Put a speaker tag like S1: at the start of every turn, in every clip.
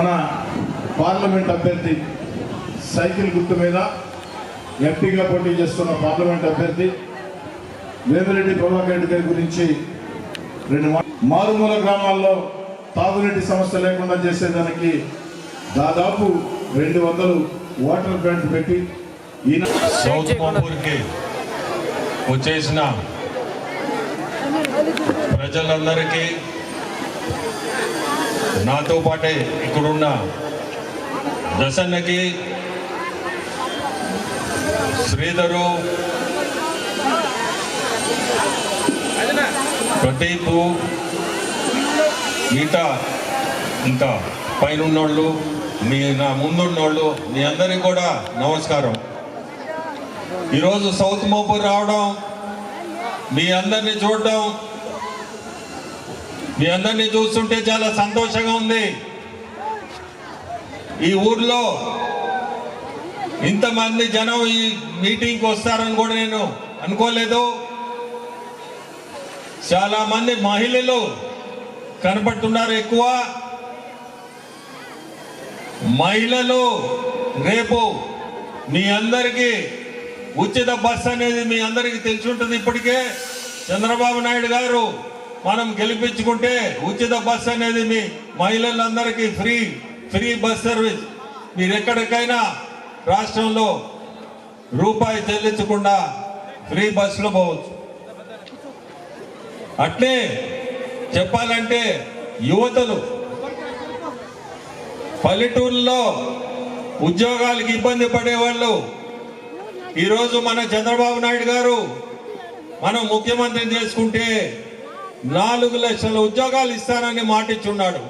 S1: మన పార్లమెంట్ అభ్యర్థి సైకిల్ గుర్తు మీద ఎంపీగా పోటీ చేస్తున్న పార్లమెంట్ అభ్యర్థి వేమిరెడ్డి ప్రభాకర్ గారి గురించి రెండు మారుమూల గ్రామాల్లో తాగునీటి సమస్య లేకుండా చేసేదానికి దాదాపు రెండు వందలు వాటర్ ప్లాంట్ పెట్టి ఈయన
S2: సౌత్ మాంపూర్కి వచ్చేసిన ప్రజలందరికీ నాతో పాటే ఇక్కడున్న దశన్నకి శ్రీధరు ప్రదీప్ మిగతా ఇంకా పైన ఉన్నోళ్ళు మీ నా ముందున్నోళ్ళు మీ అందరికీ కూడా నమస్కారం. ఈరోజు సౌత్ మోపూర్ రావడం మీ అందరిని చూడడం మీ అందరిని చూస్తుంటే చాలా సంతోషంగా ఉంది. ఈ ఊర్లో ఇంతమంది జనం ఈ మీటింగ్కి వస్తారని కూడా నేను అనుకోలేదు. చాలా మంది మహిళలు కనపడుతున్నారు ఎక్కువ. మహిళలు రేపు మీ అందరికీ ఉచిత బస్ అనేది మీ అందరికీ తెలిసి ఉంటుంది ఇప్పటికే. చంద్రబాబు నాయుడు గారు మనం గెలిపించుకుంటే ఉచిత బస్ అనేది మీ మహిళలందరికీ ఫ్రీ ఫ్రీ బస్ సర్వీస్. మీరు ఎక్కడికైనా రాష్ట్రంలో రూపాయి చెల్లించకుండా ఫ్రీ బస్సులో పోవచ్చు. అట్లే చెప్పాలంటే యువతలు పల్లెటూరులో ఉద్యోగాలకు ఇబ్బంది పడేవాళ్ళు. ఈరోజు మన చంద్రబాబు నాయుడు గారు మనం ముఖ్యమంత్రిని చేసుకుంటే నాలుగు లక్షల ఉద్యోగాలు ఇస్తానని మాటిచ్చున్నాడు.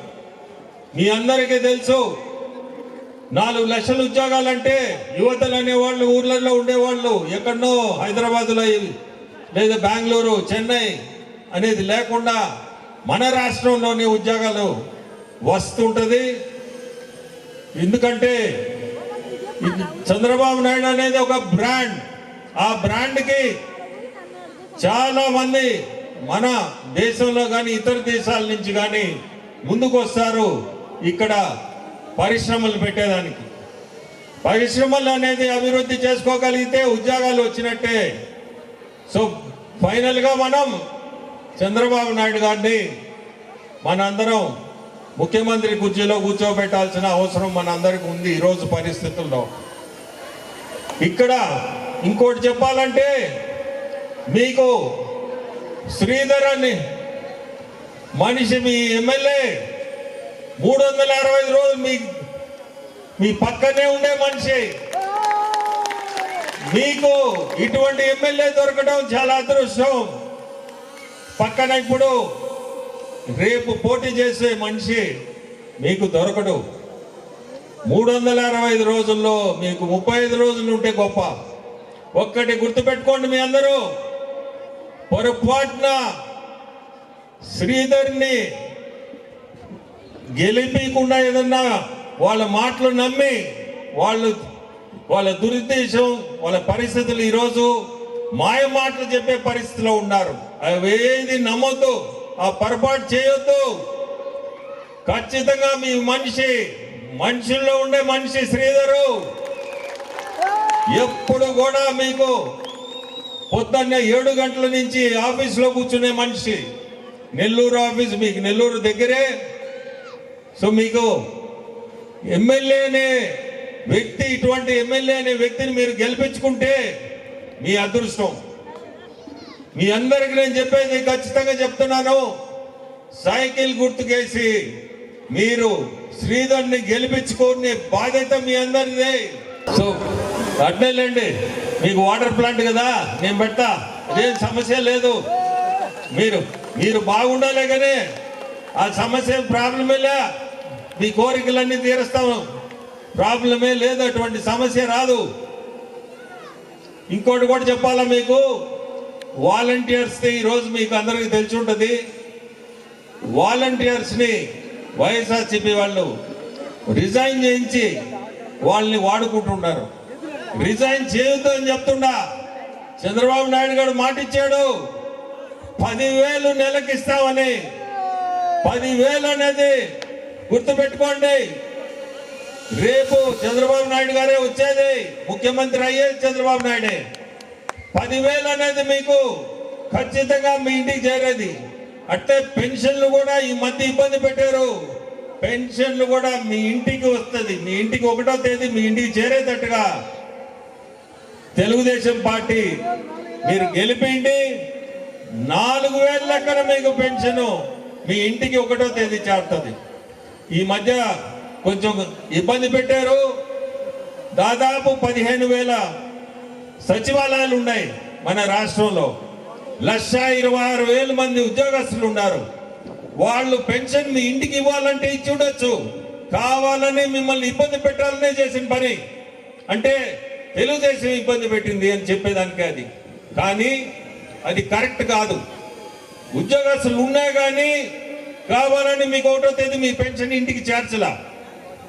S2: మీ అందరికీ తెలుసు నాలుగు లక్షల ఉద్యోగాలు అంటే యువతలు అనేవాళ్ళు ఊర్లలో ఉండేవాళ్ళు ఎక్కడనో హైదరాబాద్లో లేదా బెంగళూరు చెన్నై అనేది లేకుండా మన రాష్ట్రంలోని ఉద్యోగాలు వస్తుంటుంది. ఎందుకంటే చంద్రబాబు నాయుడు అనేది ఒక బ్రాండ్. ఆ బ్రాండ్కి చాలా మంది మన దేశంలో కానీ ఇతర దేశాల నుంచి కానీ ముందుకు వస్తారు ఇక్కడ పరిశ్రమలు పెట్టేదానికి. పరిశ్రమలు అనేది అభివృద్ధి చేసుకోగలిగితే ఉద్యోగాలు వచ్చినట్టే. సో ఫైనల్గా మనం చంద్రబాబు నాయుడు గారిని మనందరం ముఖ్యమంత్రి కుర్చీలో కూర్చోబెట్టాల్సిన అవసరం మనందరికి ఉంది ఈరోజు పరిస్థితుల్లో. ఇక్కడ ఇంకోటి చెప్పాలంటే మీకు శ్రీధర్ అని మనిషి మీ ఎమ్మెల్యే మూడు వందల అరవై ఐదు రోజులు మీ మీ పక్కనే ఉండే మనిషి. మీకు ఇటువంటి ఎమ్మెల్యే దొరకడం చాలా అదృష్టం. పక్కన ఇప్పుడు రేపు పోటీ చేసే మనిషి మీకు దొరకడు. మూడు వందల అరవై ఐదు రోజుల్లో మీకు ముప్పై ఐదు రోజులు ఉంటే గొప్ప. ఒక్కటి గుర్తుపెట్టుకోండి మీ అందరూ. పొరపాటున శ్రీధర్ని గెలిపించకుండా ఏదన్నా వాళ్ళ మాటలు నమ్మి వాళ్ళు వాళ్ళ దురుద్దేశం వాళ్ళ పరిస్థితులు ఈరోజు మాయ మాటలు చెప్పే పరిస్థితిలో ఉన్నారు. అవేది నమ్మొద్దు ఆ పొరపాటు చేయొద్దు. ఖచ్చితంగా మీ మనిషి మనుషుల్లో ఉండే మనిషి శ్రీధరు. ఎప్పుడు కూడా మీకు పొద్దున్నే ఏడు గంటల నుంచి ఆఫీస్లో కూర్చునే మనిషి. నెల్లూరు ఆఫీస్ మీకు నెల్లూరు దగ్గరే. సో మీకు ఎమ్మెల్యే అనే వ్యక్తి ఇటువంటి ఎమ్మెల్యే అనే వ్యక్తిని మీరు గెలిపించుకుంటే మీ అదృష్టం. మీ అందరికి నేను చెప్పేది ఖచ్చితంగా చెప్తున్నాను. సైకిల్ గుర్తుకేసి మీరు శ్రీధర్ని గెలిపించుకునే బాధ్యత మీ అందరిదే. సో అట్లేలేండి. మీకు వాటర్ ప్లాంట్ కదా నేను పెడతా. అదేం సమస్య లేదు. మీరు మీరు బాగుండాలే కానీ ఆ సమస్య ప్రాబ్లమే లే. మీ కోరికలన్నీ తీరుస్తాము ప్రాబ్లమే లేదు అటువంటి సమస్య రాదు. ఇంకోటి కూడా చెప్పాలా మీకు? వాలంటీర్స్ని ఈరోజు మీకు అందరికీ తెలిసి ఉంటుంది. వాలంటీర్స్ని వైఎస్ఆర్సీపీ వాళ్ళు రిజైన్ చేయించి వాళ్ళని వాడుకుంటున్నారు రిజైన్ చేయొద్దు అని చెప్తుండా. చంద్రబాబు నాయుడు గారు మాటిచ్చాడు. పదివేలు నెలకి ఇస్తామని. పదివేలు అనేది గుర్తుపెట్టుకోండి. రేపు చంద్రబాబు నాయుడు గారే వచ్చేది. ముఖ్యమంత్రి అయ్యేది చంద్రబాబు నాయుడే. పదివేలు అనేది మీకు ఖచ్చితంగా మీ ఇంటికి చేరేది. అట్టే పెన్షన్లు కూడా ఈ మధ్య ఇబ్బంది పెట్టారు. పెన్షన్లు కూడా మీ ఇంటికి వస్తుంది. మీ ఇంటికి ఒకటో తేదీ మీ ఇంటికి చేరేటట్టుగా తెలుగుదేశం పార్టీ మీరు గెలిపిండి నాలుగు వేల లెక్కన మీకు పెన్షన్ మీ ఇంటికి ఒకటో తేదీ చేరుతుంది. ఈ మధ్య కొంచెం ఇబ్బంది పెట్టారు. దాదాపు పదిహేను వేల సచివాలయాలు ఉన్నాయి మన రాష్ట్రంలో. లక్ష ఇరవై ఆరు వేల మంది ఉద్యోగస్తులు ఉన్నారు. వాళ్ళు పెన్షన్ మీ ఇంటికి ఇవ్వాలంటే ఇచ్చి ఉండొచ్చు. కావాలని మిమ్మల్ని ఇబ్బంది పెట్టాలనే చేసిన పని. అంటే తెలుగుదేశం ఇబ్బంది పెట్టింది అని చెప్పేదానికి అది. కానీ అది కరెక్ట్ కాదు. ఉద్యోగస్తులు ఉన్నాయి కానీ కావాలని మీకు ఒకటో తేదీ మీ పెన్షన్ ఇంటికి చేర్చలా.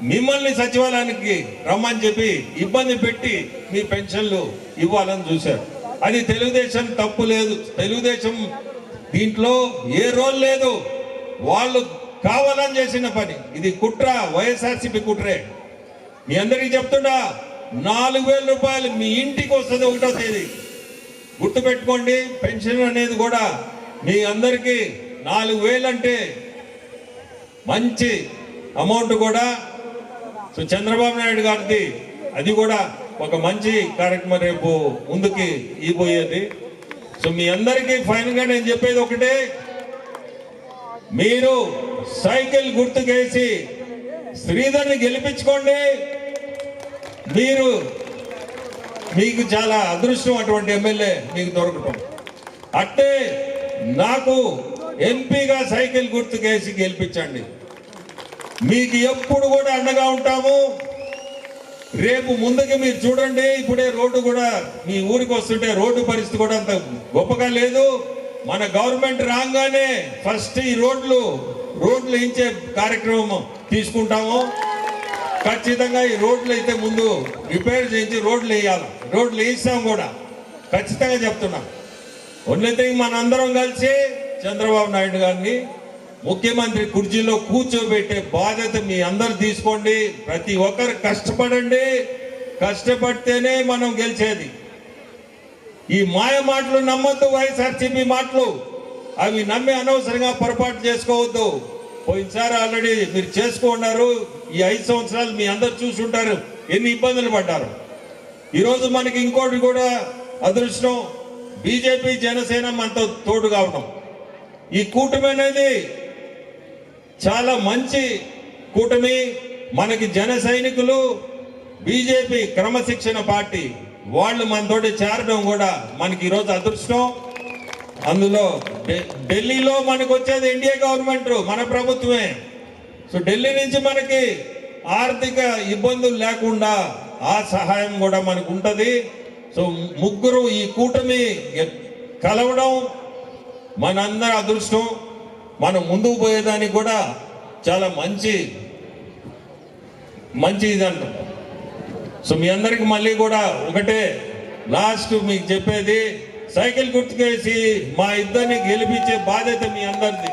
S2: మిమ్మల్ని సచివాలయానికి రమ్మని చెప్పి ఇబ్బంది పెట్టి మీ పెన్షన్లు ఇవ్వాలని చూశారు. అది తెలుగుదేశం తప్పు లేదు. తెలుగుదేశం దీంట్లో ఏ రోల్ లేదు. వాళ్ళు కావాలని చేసిన పని. ఇది కుట్ర వైఎస్ఆర్సీపీ కుట్రే. మీ అందరికీ చెప్తున్నా నాలుగు వేల రూపాయలు మీ ఇంటికి వస్తుంది ఒకటో తేదీ. గుర్తుపెట్టుకోండి పెన్షన్ అనేది కూడా మీ అందరికీ నాలుగు వేలు అంటే మంచి అమౌంట్ కూడా. సో చంద్రబాబు నాయుడు గారిది అది కూడా ఒక మంచి కార్యక్రమం రేపు ముందుకి ఇవ్వబోయేది సో మీ అందరికీ ఫైనల్గా నేను చెప్పేది ఒకటే మీరు సైకిల్ గుర్తుకేసి శ్రీధర్ని గెలిపించుకోండి. మీరు మీకు చాలా అదృష్టం అటువంటి ఎమ్మెల్యే మీకు దొరకటం. అట్టే నాకు ఎంపీగా సైకిల్ గుర్తుకేసి గెలిపించండి. మీకు ఎప్పుడు కూడా అండగా ఉంటాము. రేపు ముందుకి మీరు చూడండి ఇప్పుడే రోడ్డు కూడా మీ ఊరికి వస్తుంటే రోడ్డు పరిస్థితి కూడా అంత గొప్పగా లేదు. మన గవర్నమెంట్ రాగానే ఫస్ట్ ఈ రోడ్లు రోడ్లు ఇచ్చే కార్యక్రమం తీసుకుంటాము. ఖచ్చితంగా ఈ రోడ్లు అయితే ముందు రిపేర్ చేయించి రోడ్లు వేయాలి. రోడ్లు వేయిస్తాం కూడా. ఖచ్చితంగా చెప్తున్నాం. ఉన్నతే మనందరం కలిసి చంద్రబాబు నాయుడు గారిని ముఖ్యమంత్రి కుర్చీలో కూర్చోబెట్టే బాధ్యత మీ అందరు తీసుకోండి. ప్రతి ఒక్కరు కష్టపడండి. కష్టపడితేనే మనం గెలిచేది. ఈ మాయ మాటలు నమ్మొద్దు వైఎస్ఆర్సీపీ మాటలు. అవి నమ్మి అనవసరంగా పొరపాటు చేసుకోవద్దు. పోయినసారి ఆల్రెడీ మీరు చేసుకున్నారు ఈ ఐదు సంవత్సరాలు మీ అందరు చూసుంటారు ఎన్ని ఇబ్బందులు పడ్డారు. ఈరోజు మనకి ఇంకోటి కూడా అదృష్టం. బీజేపీ జనసేన మనతో తోడు కావడం ఈ కూటమి అనేది చాలా మంచి కూటమి. మనకి జన సైనికులు బీజేపీ క్రమశిక్షణ పార్టీ వాళ్ళు మనతోటి చేరడం కూడా మనకి ఈరోజు అదృష్టం. అందులో ఢిల్లీలో మనకు వచ్చేది ఎన్డీఏ గవర్నమెంట్ మన ప్రభుత్వమే. సో ఢిల్లీ నుంచి మనకి ఆర్థిక ఇబ్బందులు లేకుండా ఆ సహాయం కూడా మనకు ఉంటుంది సో ముగ్గురు ఈ కూటమి కలవడం మనందరి అదృష్టం. మనం ముందుకు పోయేదానికి కూడా చాలా మంచి మంచి ఇదంట. సో మీ అందరికి మళ్ళీ కూడా ఒకటే లాస్ట్ మీకు చెప్పేది. సైకిల్ గుర్తుకేసి మా ఇద్దరిని గెలిపించే బాధ్యత మీ అందరిది.